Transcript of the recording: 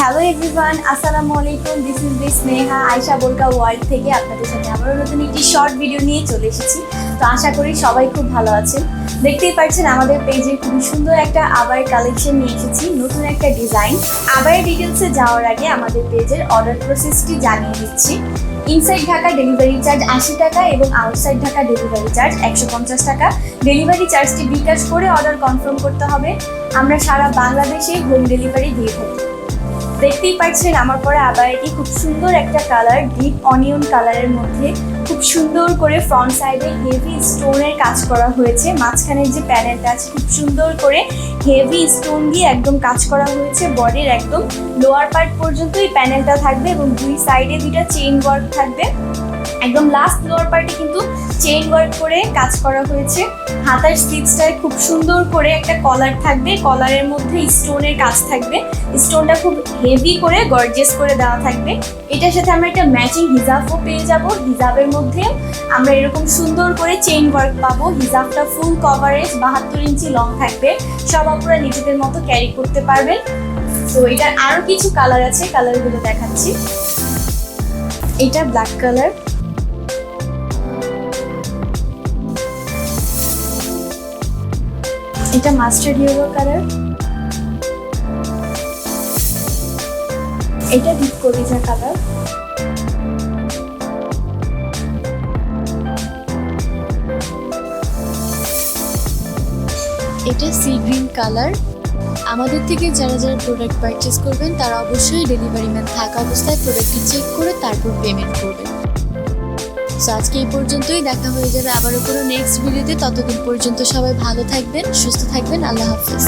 Hello everyone আসসালামু আলাইকুম this is the Sneha Ayesha Borka world থেকে আপনাদের সাথে আবারও নতুন একটি শর্ট ভিডিও নিয়ে চলে এসেছি। তো আশা করি সবাই খুব ভালো আছেন। দেখতেই পাচ্ছেন আমাদের পেজে খুবই সুন্দর একটা আবার কালেকশন নিয়ে এসেছি, নতুন একটা ডিজাইন আবার ডিটেলসে যাওয়ার আগে আমাদের পেজের অর্ডার প্রসেসটি জানিয়ে দিচ্ছি। ইনসাইড ঢাকা ডেলিভারি চার্জ আশি টাকা এবং আউটসাইড ঢাকা ডেলিভারি চার্জ একশো পঞ্চাশ টাকা। ডেলিভারি চার্জটি বিকাশ করে অর্ডার কনফার্ম করতে হবে। আমরা সারা বাংলাদেশে হোম ডেলিভারি দিয়ে থাকি। দেখতেই পাচ্ছেন আমার পরে আবার এটি খুব সুন্দর একটা কালার ডিপ অনিয়ন কালারের মধ্যে। খুব সুন্দর করে ফ্রন্ট সাইডে হেভি স্টোনের কাজ করা হয়েছে। মাঝখানের যে প্যানেলটা আছে, খুব সুন্দর করে হেভি স্টোন দিয়ে একদম কাজ করা হয়েছে। বডির একদম লোয়ার পার্ট পর্যন্ত এই প্যানেলটা থাকবে এবং দুই সাইডে দুইটা চেইন ওয়ার্ক থাকবে। একদম লাস্ট লোয়ার পার্টে কিন্তু চেইন ওয়ার্ক করে কাজ করা হয়েছে। হাতার স্লিপসটায় খুব সুন্দর করে একটা কলার থাকবে। কলারের মধ্যে স্টোনের কাজ থাকবে। স্টোনটা খুব হেভি করে গর্জেস করে দেওয়া থাকবে। এটার সাথে আমরা একটা ম্যাচিং হিজাবও পেয়ে যাব। হিজাবের মধ্যে আমরা এরকম সুন্দর করে চেইন ওয়ার্ক পাবো। হিজাবটা ফুল কভারেজ বাহাত্তর ইঞ্চি লং থাকবে। সব আপনারা নিজেদের মতো ক্যারি করতে পারবেন। তো এটার আরও কিছু কালার আছে। কালারগুলো দেখাচ্ছি। এটা ব্ল্যাক কালার এটা মাস্টার্ড ইয়েলো কালার এটা ডিপ কলিজা কালার এটা সি গ্রিন কালার আমাদের থেকে যারা যারা প্রোডাক্ট পারচেস করবেন, তারা অবশ্যই ডেলিভারি ম্যান থাকা অবস্থায় প্রোডাক্টটি চেক করে তারপর পেমেন্ট করবেন। সো আজকে এই পর্যন্তই। দেখা হয়ে যাবে আবারও কোনো নেক্সট ভিডিওতে ততদিন পর্যন্ত সবাই ভালো থাকবেন, সুস্থ থাকবেন। আল্লাহ হাফিজ।